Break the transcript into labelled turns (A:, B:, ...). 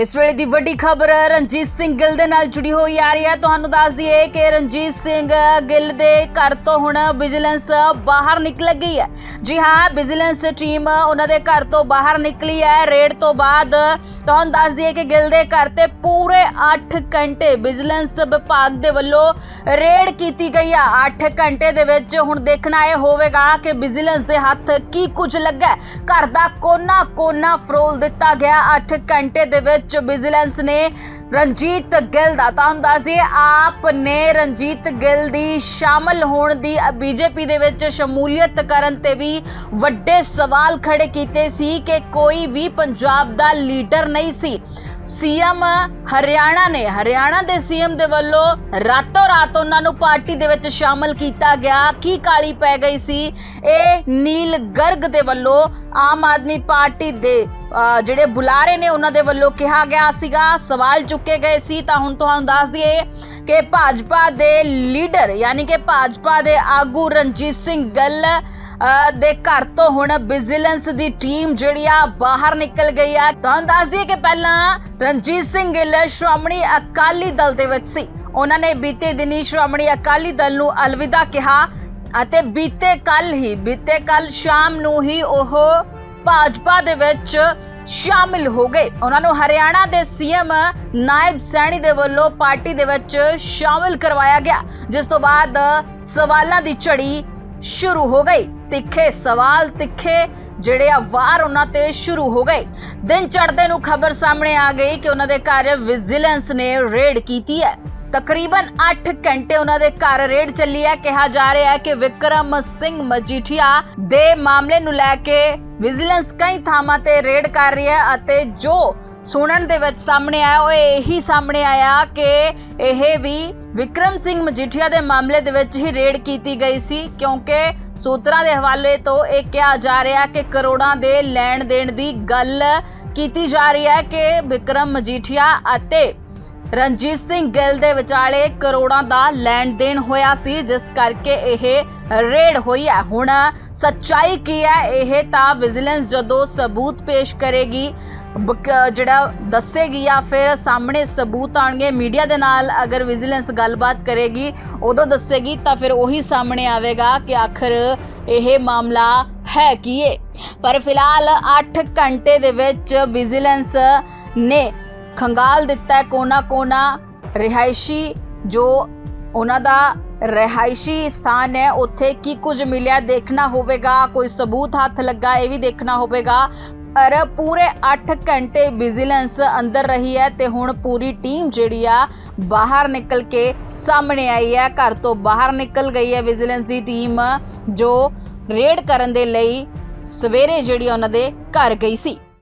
A: ਇਸ ਵੇਲੇ ਦੀ ਵੱਡੀ ਖਬਰ ਰਣਜੀਤ ਸਿੰਘ ਗਿੱਲ ਦੇ ਨਾਲ ਜੁੜੀ ਹੋਈ ਆ ਰਹੀ ਹੈ। ਤੁਹਾਨੂੰ ਦੱਸ ਦਈਏ ਕਿ ਰਣਜੀਤ ਸਿੰਘ ਗਿੱਲ ਦੇ ਘਰ ਤੋਂ ਹੁਣ ਵਿਜੀਲੈਂਸ ਬਾਹਰ ਨਿਕਲ ਗਈ ਹੈ। ਜੀ ਹਾਂ, ਵਿਜੀਲੈਂਸ ਟੀਮ ਉਹਨਾਂ ਦੇ ਘਰ ਤੋਂ ਬਾਹਰ ਨਿਕਲੀ ਹੈ। ਰੇਡ ਤੋਂ ਬਾਅਦ ਤੁਹਾਨੂੰ ਦੱਸ ਦਈਏ ਕਿ ਗਿੱਲ ਦੇ ਘਰ ਤੇ ਪੂਰੇ 8 ਘੰਟੇ ਵਿਜੀਲੈਂਸ ਵਿਭਾਗ ਦੇ ਵੱਲੋਂ ਰੇਡ ਕੀਤੀ ਗਈ ਆ। 8 ਘੰਟੇ ਦੇ ਵਿੱਚ ਹੁਣ ਦੇਖਣਾ ਇਹ ਹੋਵੇਗਾ ਕਿ ਵਿਜੀਲੈਂਸ ਦੇ ਹੱਥ ਕੀ ਕੁਝ ਲੱਗਾ ਘਰ ਦਾ ਕੋਨਾ ਕੋਨਾ ਫਰੋਲ ਦਿੱਤਾ ਗਿਆ। 8 ਘੰਟੇ ਦੇ ਵਿੱਚ ਵਿਜੀਲੈਂਸ ਨੇ ਰਣਜੀਤ ਗਿੱਲ ਦਾ ਤੁਹਾਨੂੰ ਦੱਸ ਦਈਏ ਆਪ ਨੇ ਰਣਜੀਤ ਗਿੱਲ ਦੀ ਸ਼ਾਮਲ ਹੋਣ ਦੀ ਬੀਜੇਪੀ ਦੇ ਵਿੱਚ ਸ਼ਮੂਲੀਅਤ ਕਰਨ ਤੇ ਵੀ ਵੱਡੇ ਸਵਾਲ ਖੜੇ ਕੀਤੇ ਸੀ ਕਿ ਕੋਈ ਵੀ ਪੰਜਾਬ ਦਾ ਲੀਡਰ ਨਹੀਂ ਸੀ। ਸੀਐਮ ਹਰਿਆਣਾ ਨੇ, ਹਰਿਆਣਾ ਦੇ ਸੀਐਮ ਦੇ ਵੱਲੋਂ ਰਾਤੋਂ ਰਾਤ ਉਹਨਾਂ ਨੂੰ ਪਾਰਟੀ ਦੇ ਵਿੱਚ ਸ਼ਾਮਲ ਕੀਤਾ ਗਿਆ। ਕੀ ਕਾਲੀ ਪੈ ਗਈ ਸੀ? ਇਹ ਨੀਲ ਗਰਗ ਦੇ ਵੱਲੋਂ ਆਮ ਆਦਮੀ ਪਾਰਟੀ ਦੇ ਜਿਹੜੇ ਬੁਲਾਰੇ ਨੇ ਉਹਨਾਂ ਦੇ ਵੱਲੋਂ ਕਿਹਾ ਗਿਆ ਸੀਗਾ, ਸਵਾਲ ਚੁੱਕੇ ਗਏ ਸੀ, ਤਾਂ ਹੁਣ ਤੁਹਾਨੂੰ ਦੱਸ ਦਈਏ ਕਿ ਭਾਜਪਾ ਦੇ ਲੀਡਰ, ਯਾਨੀ ਕਿ ਭਾਜਪਾ ਦੇ ਆਗੂ ਰਣਜੀਤ ਸਿੰਘ ਗੱਲ ਦੇ ਘਰ ਤੋਂ ਹੁਣ ਵਿਜੀਲੈਂਸ ਦੀ ਟੀਮ ਜਿਹੜੀ ਆ, ਬਾਹਰ ਨਿਕਲ ਗਈ ਆ। ਤੁਹਾਨੂੰ ਦੱਸ ਦਈਏ ਕਿ ਪਹਿਲਾਂ ਰਣਜੀਤ ਸਿੰਘ ਗਿੱਲ ਸ਼੍ਰੋਮਣੀ ਅਕਾਲੀ ਦਲ ਦੇ ਵਿੱਚ ਸੀ। ਉਹਨਾਂ ਨੇ ਬੀਤੇ ਦਿਨੀ ਸ਼੍ਰੋਮਣੀ ਅਕਾਲੀ ਦਲ ਨੂੰ ਅਲਵਿਦਾ ਕਿਹਾ ਅਤੇ ਬੀਤੇ ਕੱਲ ਹੀ, ਬੀਤੇ ਕੱਲ ਸ਼ਾਮ ਨੂੰ ਹੀ ਉਹ ਭਾਜਪਾ ਦੇ ਵਿੱਚ ਸ਼ਾਮਿਲ ਹੋ ਗਏ। ਉਹਨਾਂ ਨੂੰ ਹਰਿਆਣਾ ਦੇ ਸੀਐਮ ਨਾਇਬ ਸੈਣੀ ਦੇ ਵੱਲੋਂ ਪਾਰਟੀ ਦੇ ਵਿੱਚ ਸ਼ਾਮਿਲ ਕਰਵਾਇਆ ਗਿਆ, ਜਿਸ ਤੋਂ ਬਾਅਦ ਸਵਾਲਾਂ ਦੀ ਝੜੀ ਸ਼ੁਰੂ ਹੋ ਗਈ। ਤਿੱਖੇ ਸਵਾਲ, ਤਿੱਖੇ ਜਿਹੜੇ ਆ ਵਾਰ ਉਹਨਾਂ ਤੇ ਸ਼ੁਰੂ ਹੋ ਗਏ। ਦਿਨ ਚੜ੍ਹਦੇ ਨੂੰ ਖਬਰ ਸਾਹਮਣੇ ਆ ਗਈ ਕਿ ਉਹਨਾਂ ਦੇ ਘਰ ਵਿਜੀਲੈਂਸ ਨੇ ਰੇਡ ਕੀਤੀ ਹੈ। ਤਕਰੀਬਨ 8 ਘੰਟੇ ਉਹਨਾਂ ਦੇ ਘਰ ਰੇਡ ਚੱਲੀ ਹੈ। ਕਿਹਾ ਜਾ ਰਿਹਾ ਹੈ ਕਿ ਵਿਕਰਮ ਸਿੰਘ ਮਜੀਠੀਆ ਦੇ ਮਾਮਲੇ ਨੂੰ ਲੈ ਕੇ ਵਿਜੀਲੈਂਸ ਕਈ ਥਾਵਾਂ ਤੇ ਰੇਡ ਕਰ ਰਹੀ ਹੈ ਅਤੇ ਜੋ ਸੁਣਨ ਦੇ ਵਿੱਚ ਸਾਹਮਣੇ ਆਇਆ, ਉਹ ਇਹੀ ਸਾਹਮਣੇ ਆਇਆ ਕਿ ਇਹ ਵੀ ਵਿਕਰਮ ਸਿੰਘ ਮਜੀਠੀਆ ਦੇ ਮਾਮਲੇ ਦੇ ਵਿੱਚ ਹੀ ਰੇਡ ਕੀਤੀ ਗਈ ਸੀ, ਕਿਉਂਕਿ ਸੂਤਰਾਂ ਦੇ ਹਵਾਲੇ ਤੋਂ ਇਹ ਕਿਹਾ ਜਾ ਰਿਹਾ ਕਿ ਕਰੋੜਾਂ ਦੇ ਲੈਣ ਦੇਣ ਦੀ ਗੱਲ ਕੀਤੀ ਜਾ ਰਹੀ ਹੈ ਕਿ ਵਿਕਰਮ ਮਜੀਠੀਆ ਅਤੇ ਰਣਜੀਤ ਸਿੰਘ ਗਿੱਲ ਦੇ ਵਿਚਾਲੇ ਕਰੋੜਾਂ ਦਾ ਲੈਣ ਦੇਣ ਹੋਇਆ ਸੀ, ਜਿਸ ਕਰਕੇ ਇਹ ਰੇਡ ਹੋਈ ਹੈ। ਹੁਣ ਸੱਚਾਈ ਕੀ ਹੈ, ਇਹ ਤਾਂ ਵਿਜੀਲੈਂਸ ਜਦੋਂ ਸਬੂਤ ਪੇਸ਼ ਕਰੇਗੀ ਬਕ- ਜਿਹੜਾ ਦੱਸੇਗੀ ਜਾਂ ਫਿਰ ਸਾਹਮਣੇ ਸਬੂਤ ਆਣਗੇ ਮੀਡੀਆ ਦੇ ਨਾਲ ਅਗਰ ਵਿਜੀਲੈਂਸ ਗੱਲਬਾਤ ਕਰੇਗੀ, ਉਦੋਂ ਦੱਸੇਗੀ ਤਾਂ ਫਿਰ ਉਹੀ ਸਾਹਮਣੇ ਆਵੇਗਾ ਕਿ ਆਖਰ ਇਹ ਮਾਮਲਾ ਹੈ ਕੀ ਹੈ ਪਰ ਫਿਲਹਾਲ 8 ਘੰਟੇ ਦੇ ਵਿੱਚ ਵਿਜੀਲੈਂਸ ਨੇ ਖੰਗਾਲ ਦਿੱਤਾ ਹੈ ਕੋਨਾ ਕੋਨਾ ਰਿਹਾਇਸ਼ੀ, ਜੋ ਉਹਨਾਂ ਦਾ ਰਿਹਾਇਸ਼ੀ ਸਥਾਨ ਹੈ, ਉੱਥੇ ਕੀ ਕੁਝ ਮਿਲਿਆ ਦੇਖਣਾ ਹੋਵੇਗਾ, ਕੋਈ ਸਬੂਤ ਹੱਥ ਲੱਗਾ, ਇਹ ਵੀ ਦੇਖਣਾ ਹੋਵੇਗਾ। ਪਰ ਪੂਰੇ 8 ਘੰਟੇ ਵਿਜੀਲੈਂਸ ਅੰਦਰ ਰਹੀ ਹੈ ਤੇ ਹੁਣ ਪੂਰੀ ਟੀਮ ਜਿਹੜੀ ਆ, ਬਾਹਰ ਨਿਕਲ ਕੇ ਸਾਹਮਣੇ ਆਈ ਹੈ, ਘਰ ਤੋਂ ਬਾਹਰ ਨਿਕਲ ਗਈ ਹੈ ਵਿਜੀਲੈਂਸ ਦੀ ਟੀਮ, ਜੋ ਰੇਡ ਕਰਨ ਦੇ ਲਈ ਸਵੇਰੇ ਜਿਹੜੀ ਉਹਨਾਂ ਦੇ ਘਰ ਗਈ ਸੀ।